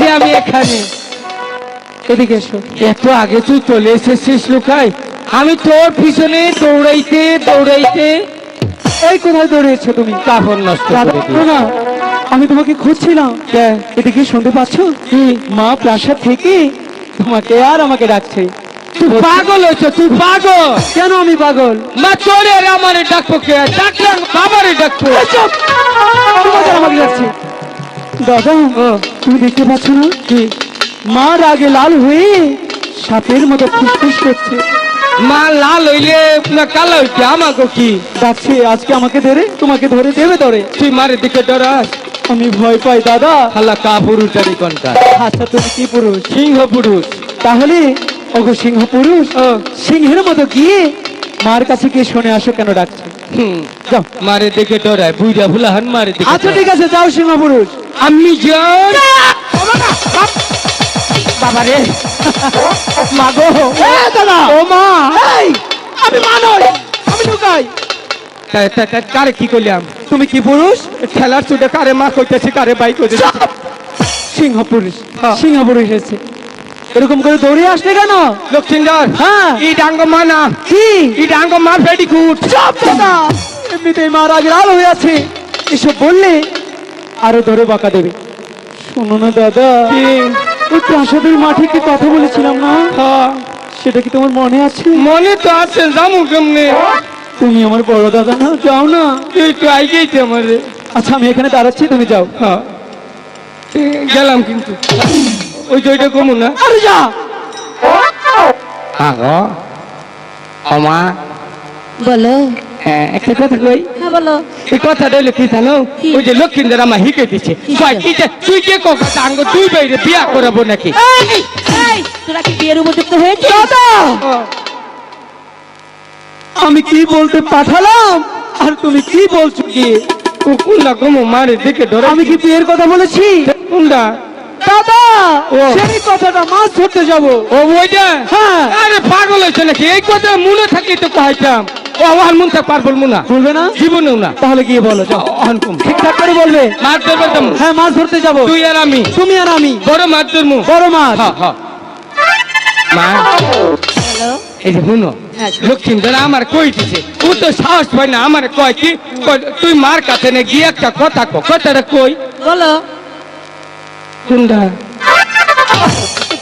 যে আমি এখানে। এদিকে এসো। এত আগে তুই চলে এসেছিস লুকাই। আমি তোর পিছনে দৌড়াইতে দৌড়াইতে। এই কোথায় দৌড়িয়েছো তুমি? কাপড় নষ্ট না আমি তোমাকে খুঁজছিলাম। এদিকে শুনতে পাচ্ছ? কি? মা প্রাসাদ থেকে তোমাকে আর আমাকে ডাকছে। তুই পাগল হয়েছ তুই পাগল। কেন আমি পাগল? মা আমারে ডাকবো কে? ডাকলাম ডাকবো। আমাকে ডাকছে। দাদা তুমি দেখতে পাচ্ছ না? কি? মা রাগে লাল হয়ে সাপের মতো ফুসফুস করছে। মা লাল হইলে না কালো হইতে আমাকে কি? ডাকছে আজকে আমাকে ধরে তোমাকে ধরে দেবে ধরে। তুই মারে দিকে ডরাস। আমি ভয় পাই দাদা। হাল্লা কা পুরুষারি কনটা? আচ্ছা তুমি কি পুরুষ? সিংহ পুরুষ। তাহলে ওগো সিংহ পুরুষ ও, সিংহের মতো গিয়ে মার কাছে গিয়ে শুনে আসো কেন ডাকছে? মারে দিকে ডরায় বুইরা ভুলাহান মারে দিকে আচ্ছা ঠিক আছে যাও সিংহ পুরুষ আমি যাই। বাবা রে। মা গো। দাদা। ও মা। এই আমি মা নই আমি ঢুকাই। কারে কি করলাম? তুমি কি পুরুষ? খেলার চুটে কারে মা কইতেছি কারে বাই কইতেছি? সিংহ পুরুষ হ্যাঁ। সিংহ পুরুষ এসেছে এরকম করে দৌড়ে আসলে কেন? লক্ষ্মীন্দর হ্যাঁ। ই ডাঙ্গ মা না কি? ই ডাঙ্গ মা পেডিকুট চুপ দাদা। এমনিতেই মা রাগে লাল হয়ে আছে। এসব বললে আরও ধরে বাঁকা দেবে। শোনো না দাদা। ওই প্রাসাদের মাঠে কি কথা বলেছিলাম না? হ্যাঁ, সেটা কি তোমার মনে আছে? মনে তো আছে জামু কেমনে? তুমি আমার বড় দাদা না যাও না। তুই তো আই গেছে আমারে আচ্ছা আমি এখানে দাঁড়াচ্ছি তুমি যাও। হ্যাঁ। গেলাম কিন্তু। ওই যে ওইটা কমু না? আরে যা। আগো আমা বলো। হ্যাঁ একটা কথা কই? হ্যাঁ বলো। এই কথাটা হলো কি? জানো ওই যে লক্ষ্মীন্দর আমার হিকে দিচ্ছে কি কয়, সে? কি যে, তুই যে কথা আঙ্গ তুই বাইরে বিয়া করাবো নাকি? এই, এই, তোরা কি বিয়ের উপযুক্ত হয়েছিস? আমি কি বলতে পাঠালাম? আর তুমি কি বলছো কি? ও কোনটা কমু মারে দেখে ধরে আমি কি বিয়ের কথা বলেছি? কোনটা দাদা ও। সেই কথাটা মাছ ধরতে যাব। ও ওইটা হ্যাঁ। আরে পাগল হয়েছে নাকি? এই কথা মনে থাকলে তো কহাইতাম। ও আমার মন থাক পারব না। বলবে না? জীবনেও না। তাহলে গিয়ে বলো ঠিকঠাক করে বলবে? মাছ ধরবে তো। হ্যাঁ মাছ ধরতে যাব। তুই আর আমি। তুমি আর আমি। বড় মাছ ধরমু বড় মাছ। হ্যাঁ হ্যাঁ মা। হ্যালো। এই যে শুনো। লক্ষ্মীন্দর আমার কই দিছে? ও তো সাহস পায় না আমার কয় কি? তুই মার কাছে নে গিয়ে একটা কথা কো। কথাটা কই? বলো। কোনটা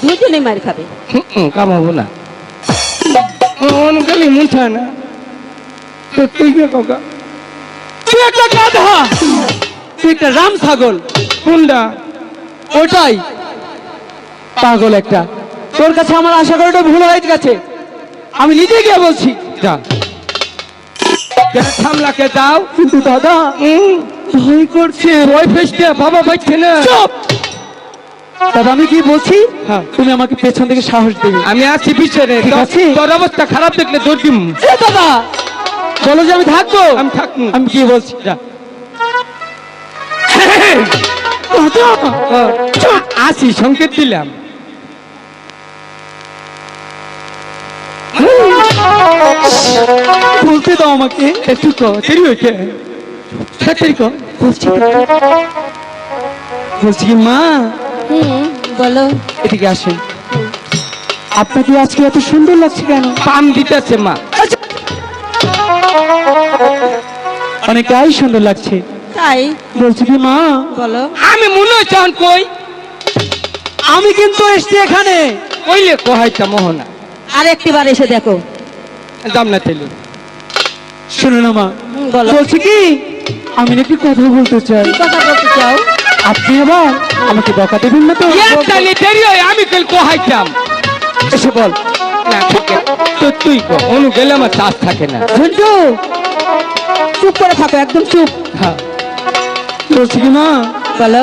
দুজনে মার খাবে। হুম, হুম, কামাবো না। অন গেলি মুঠা না। তো তুই কে কাকা? তুই একটা গাধা। তুই একটা রাম ছাগল। কোনটা ওটাই। পাগল একটা। তোর কাছে আমার আশা করে করাটা ভুল হয়ে গেছে। আমি নিজে গিয়ে বলছি যা। কেন থামলাকে দাও। কিন্তু দাদা ভয় করছে। ভয় ফেসটা বাবা পাচ্ছে না। চুপ! দাদা আমি কি বলছি? হ্যাঁ। তুমি আমাকে পেছন থেকে সাহস দেবে। আমি আছি পিছনে। ঠিক আছে। তোর অবস্থা খারাপ দেখলে দৌড় দিম। দাদা! বলো যে আমি থাকব। আমি থাকব। আমি কি বলছি? যা। দাদা! চুপ, আসি সংকেত দিলাম। বলতে দাও আমাকে। একটু হয়েছে। বলছি মা? হুম বলো। এদিকে আসেন। আপনাকে আজকে এত সুন্দর লাগছে কেন? পাম দিতেছে মা। অনেকটাই সুন্দর লাগছে। তাই? বলছি কি মা? বলো। আমি মনে এখন কই? আমি কিন্তু এসছি এখানে। কইলে কোহাইতা মোহনা। আর একটিবার এসে দেখো। দাম না তেলে। শুনো না মা। বলছি কি? আমি নাকি কথা বলতে চাই। কথা বলতে চাও? আপনি আবার আমাকে বকা দেবেন না তো? একটালে দেরি হয় আমি কইল কোহাইতাম। এসে বল। না ঠিক তো তুই কো অনু গেলে আমার চাষ থাকে না। ঝন্টু চুপ করে থাকো একদম চুপ। হ্যাঁ। বলছি কি মা? বলো।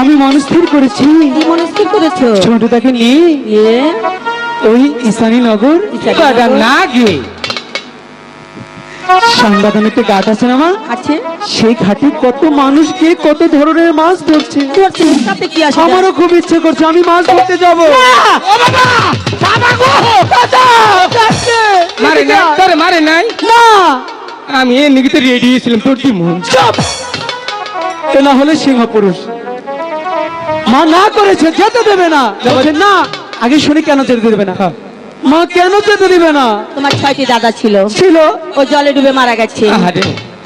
আমি মনস্থির করেছি। কি মনে স্থির করেছ? ঝন্টুটাকে নিয়ে এ ওই ঈশানী নগর না গিয়ে। সাংবাদনের একটা ঘাট আছে। না মা আছে সেই ঘাটে কত মানুষ গিয়ে কত ধরনের মাছ ধরছে? তাতে কি আসে? আমারও খুব ইচ্ছে করছে আমি মাছ ধরতে যাব। ও বাবা! বাবা গো! মারে নাই তোরে মারে নাই? না! আমি এ নিকিতে রেডি ছিলাম তোর কি মন? চুপ! এ না হলে সিংহ পুরুষ মা না করেছে যেতে দেবে না। না আগে শুনে কেন যেতে দেবে না? হ্যাঁ। মা কেন যেতে দিবে না? তোমার ছয়টি দাদা ছিল। ছিল? ও জলে ডুবে মারা গেছে।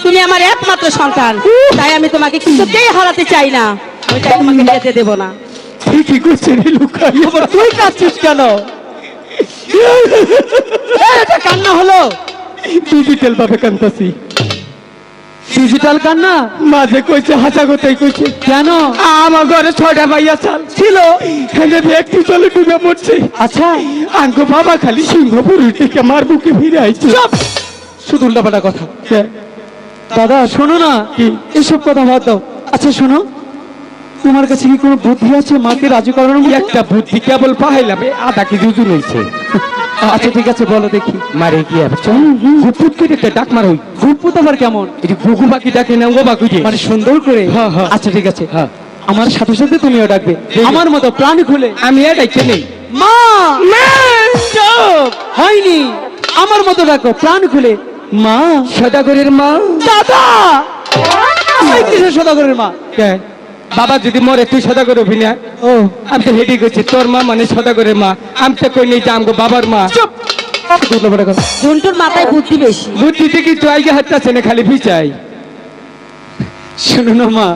তুমি আমার একমাত্র সন্তান। তাই আমি তোমাকে কিছুতেই হারাতে চাই না। আমি তাই তোমাকে যেতে দেব না। ঠিকই করছে তুই কাঁদছিস কেন? এটা কান্না হলো। ডিজিটাল ভাবে কান্তাছি ডিজিটাল কান্না? মাঝে কইছে হাসা কথাই কইছে। কেন? আমার ঘরে ছয়টা ভাইয়া চাল ছিল। এখানে ব্যক্তি চলে ডুবে মরছে। আচ্ছা। আঙ্গো বাবা খালি সিংহপুর থেকে মার বুকে ফিরে আইছে। চুপ! শুধু উল্টাপাল্টা কথা। দাদা শোনো না। কি? এসব কথা বাদ দাও। আচ্ছা শোনো। তোমার কাছে কি কোনো বুদ্ধি আছে? মাকে রাজি করানোর? একটা বুদ্ধি কেবল পাইলাম এ আধা কেজি ওজন হয়েছে আচ্ছা ঠিক আছে বলো দেখি। মারে করে একটা ডাক মার হই ভূতপুত আবার কেমন? এটি ঘুঘু পাখি ডাকে না ও বাকু মানে সুন্দর করে? হ্যাঁ, হ্যাঁ। আচ্ছা ঠিক আছে। হ্যাঁ। আমার সাথে সাথে তুমিও ডাকবে। আমার মতো প্রাণ খুলে আমি এটাই নেই মা! হয়নি। আমার মতো ডাকো প্রাণ খুলে। মা। সদাগরের মা। দাদা! সদাগরের মা? কে? বাবা যদি মরে তুই সদা করে না? ও। আমি তো হেডি করছি। তোর মা মানে সদাগরের মা। আমি তো কই নেই যে আমগো বাবার মা। চুপ। শুধু উল্টাপাল্টা কথা। ঝন্টুর মাথায় বুদ্ধি বেশি। বুদ্ধি দেখি তুই আগে হাতটা না খালি ফিচাই শোনো না মা।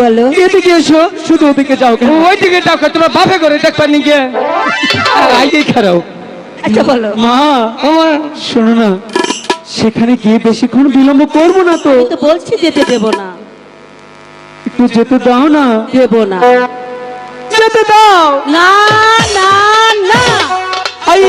বলো। এদিকে এসো শুধু ওদিকে যাও কেন? ওই দিকে ডাকো তোমার বাপে করে দেখবা নিগে আর আইগে খারাও আচ্ছা বলো। মা আমার শোনো না। সেখানে গিয়ে বেশিক্ষণ বিলম্ব করব না তো। আমি তো বলছি যেতে দেব না। একটু যেতে দাও না দেব না যেতে দাও না না না আই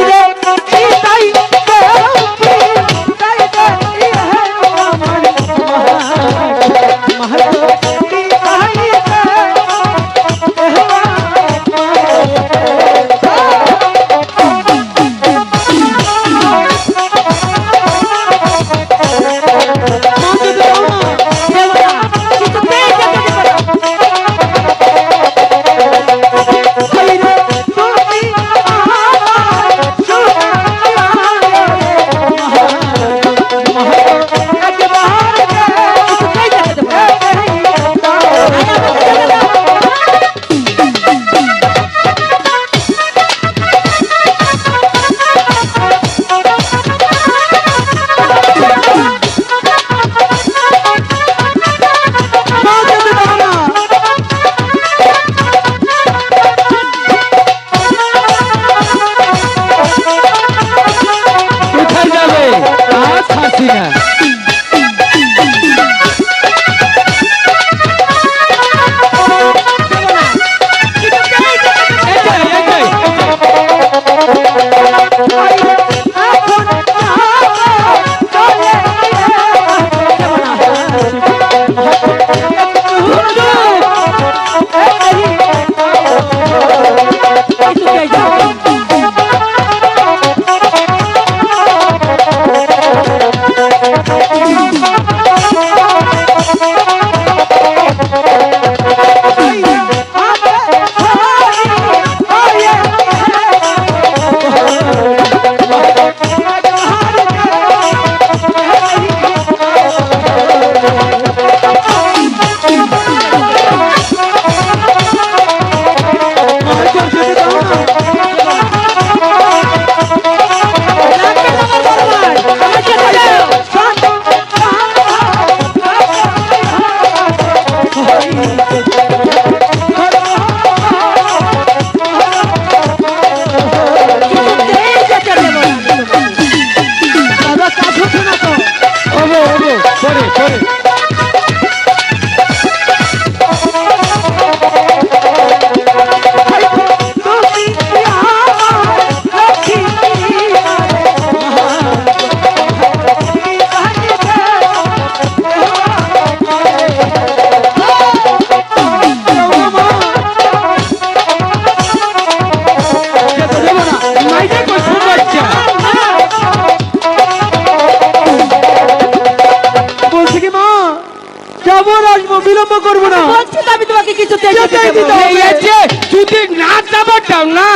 না যাবার দাও না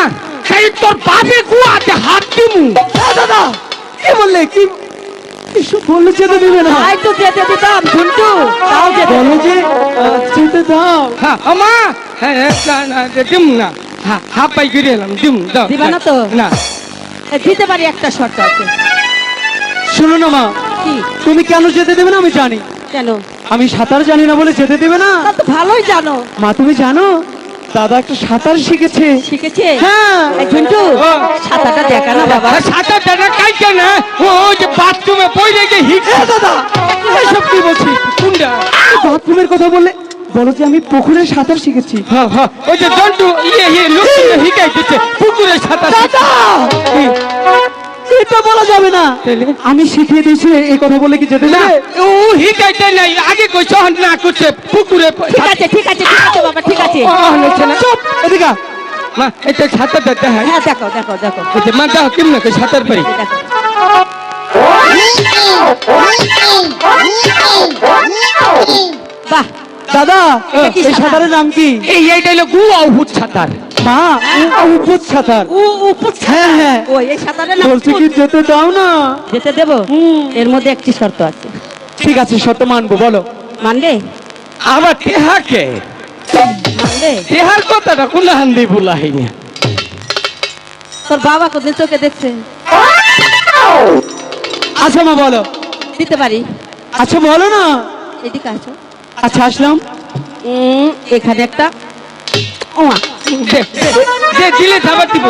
সেই তোর বাপে গুয়াতে হাত দিমু। দাদা কি বললে? কি এসব বললে যেতে দিবে না? আই তো যেতে দিতাম ঝুন্টু তাও যেতে বলো যে যেতে দাও। হ্যাঁ আমা হ্যাঁ হ্যাঁ, না না দিম না। হ্যাঁ হাফ পাই করে এলাম দিম দাও। দিবা না তো? না। এ, দিতে পারি একটা শর্ত আছে। শোনো না মা কি? তুমি কেন যেতে দেবে না আমি জানি। কেন? আমি সাঁতার জানি না বলে যেতে দেবে না। তা তো ভালোই জানো। মা তুমি জানো? দাদা একটা সাঁতার শিখেছে। শিখেছে? হ্যাঁ। এই ঝুন্টু সাঁতারটা দেখা না বাবা। সাঁতার দাদা কাইছে না। ও ওই যে বাথরুমে পড়ে গিয়ে হিট। দাদা। এসব কি বলছি। কুন্ডা। বাথরুমের কথা বললে বলো যে আমি পুকুরে সাঁতার শিখেছি। হ্যাঁ হ্যাঁ। ওই যে জন্টু ইয়ে ইয়ে লুকিয়ে হিকাই দিচ্ছে পুকুরে সাঁতার দাদা! কি? এটা বলা যাবে না। আমি শিখিয়ে দিয়েছি এই কথা বলে কি যেতে না ও হিকাইতে নাই। আগে কই সহন না করছে পুকুরে ঠিক আছে ঠিক আছে ঠিক আছে বাবা ঠিক আছে। চুপ। এদিকে। মা এটা সাঁতার দাদা হ্যাঁ হ্যাঁ দেখো দেখো দেখো। মা দাও কেমন করে সাঁতার পারি দেখো। বাহ। দাদা কি এই সাঁতার? সাঁতারের নাম কি? এই এইটা হলো গুয়া উহুদ সাঁতার। মা উপর সাঁতার। ও উপর হ্যাঁ হ্যাঁ। ও এই সাঁতারের নাম বলছি কি যেতে দাও না। যেতে দেবো? হুম। এর মধ্যে একটি শর্ত আছে। ঠিক আছে সত্য মানবো বলো। মানবে? আবার তেহাকে মানবে? তেহার কথাটা কোন হান্দি বুলাহিনি তোর বাবা কোনদিন চোখে দেখছে? আচ্ছা মা বলো। দিতে পারি। আচ্ছা বলো না। এদিকে আসো। আচ্ছা আসলাম। এখানে একটা দিলে যাবার দিব।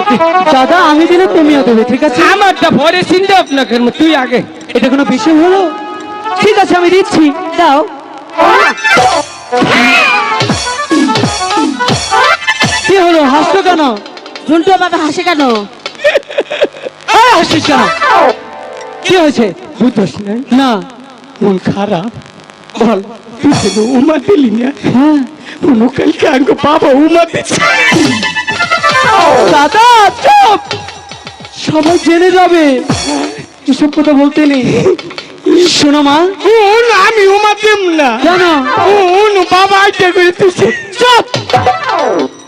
দাদা আমি দিলে তুমিও দেবে ঠিক আছে? আমারটা পরে চিন্তা করব তুই আগে। এটা কোনো বিষয় হলো? ঠিক আছে আমি দিচ্ছি। দাও। কি হলো হাসছো কেন? ঝুন্টু বাবা হাসে কেন? এই হাসছিস কেন? কি হয়েছে? বুঝোস না। না। মন খারাপ। বল। না হ্যাঁ কোনো কালকে আঙ্গো বাবা উমা দিচ্ছে দাদা চুপ সবাই জেনে যাবে। এসব কথা বলতে নেই। শোনো মা। উন আমি উমা দিম না। কেন উন বাবা আইতে করে তুই চুপ!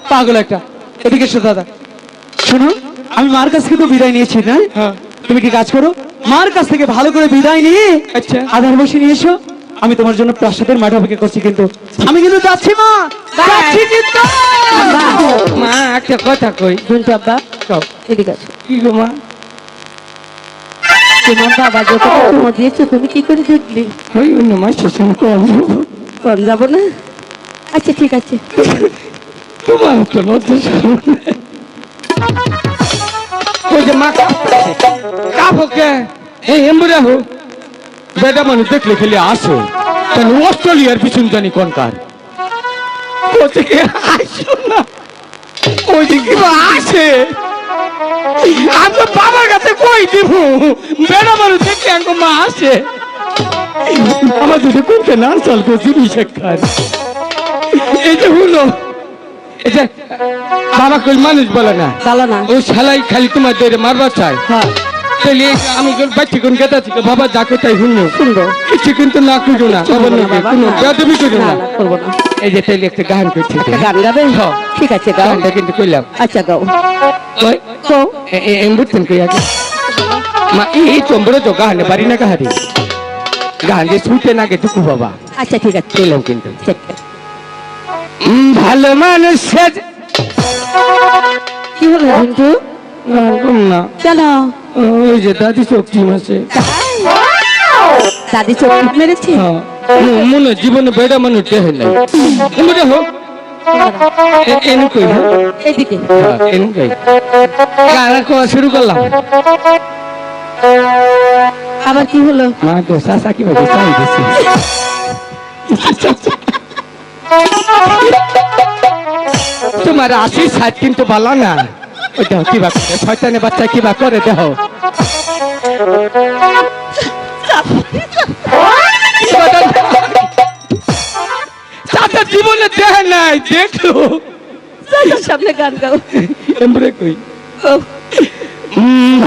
পাগল একটা। এদিকে এসো দাদা। শোনো আমি মার কাছ থেকে তো বিদায় নিয়েছি না? হ্যাঁ। তুমি কি কাজ করো? মার কাছ থেকে ভালো করে বিদায় নিয়ে আচ্ছা। আধার বসে নিয়ে এসো। আমি তোমার জন্য প্রাসাদের মাঠে অপেক্ষা করছি কিন্তু আমি কিন্তু যাচ্ছি মা যাচ্ছি কিন্তু। মা একটা কথা কই। ঝুন্টু আব্বা। এদিকে আসো। কি গো মা? তোমার বাবা তোমার দিয়েছে তুমি কি করে দেখলি? ওই অন্য কম কম যাব। না? আচ্ছা ঠিক আছে। তোমার তো লজ্জা। ওই যে মা কাপকে এই এমবুড়া হো। বেটা মানুষ দেখলে খেলে আসো। কেন অস্ট্রেলিয়ার পিছন জানি কোনকার ওদিকে আসো না। ওইদিকে আসে। আমি বাবার কাছে কই দিব? বেটা মানুষ দেখলে আঙ্গ মা আসে। আমার দুটো কোনটা না চাল করছি শেখার এই যে হলো। এই যে বাবা কই মানুষ বলে না? চলো না। ও শালাই খালি তোমার দৌড়ে মারবার চাই হ্যাঁ। তাহলে আমি বাচ্চা কোন গেতা থেকে বাবা যা কোথায় শুনলো শুনব। কিছু কিন্তু না করো না বাবা বাবা, কোনো। বেদবি করো না। করব না। এই যে তাহলে একটা গান করছি। গান গাবে? হ্যাঁ। ঠিক আছে গানটা কিন্তু কইলাম। আচ্ছা গাও। ওই বুঝতেন কই আগে? মা এই চম্বরে তো গান বাড়ি না কাহারি? গান যে শুনতে না গে টুকু বাবা। আচ্ছা ঠিক আছে। কইলাম কিন্তু। ভালো মানুষ কি হলো কম না। কেন? ওই যে দাদি শক্তি মাসে দাদি চোখ মেরেছে? হ্যাঁ। মনে জীবনে বেড়া মানুষ দেহে নাই। হোক হ্যাঁ? শুরু করলাম? আবার কি হলো? মা তো সাসা কি ভাবে চাই দিছি? তোমার আশি সাত কিন্তু ভালো না। দেখো কিবা করে? বাচ্চা কিবা করে দেহ? তাদের জীবনে দেহ নাই, দেখল। সামনে গান গাও এমরে কই?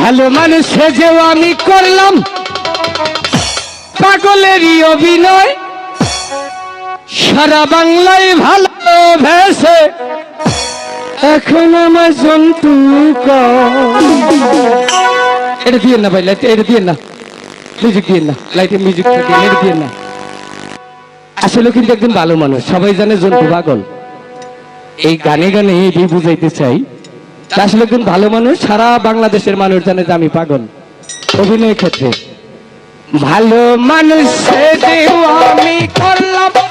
ভালো মানুষ সেজেও আমি করলাম। পাগলেরই অভিনয়। সারা বাংলায় ভালো ভেসে। এখন আমার জন্তু। এটা দিয়ে না ভাই লাইট এটা দিয়ে না। মিউজিক দিয়ে না লাইটে মিউজিক দিয়ে দিয়ে না। আসলে কিন্তু একজন ভালো মানুষ, সবাই জানে জন্তু পাগল। এই গানে গানে এটি বুঝাইতে চাই আসলে একজন ভালো মানুষ, সারা বাংলাদেশের মানুষ জানে যে আমি পাগল। অভিনয় ক্ষেত্রে। ভালো মানুষ আমি করলাম।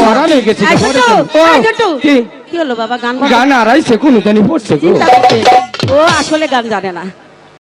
ওরা। কি? হলো বাবা গান আর গান আড়াইছে কোনো জানি পড়ছে ও আসলে গান জানে না।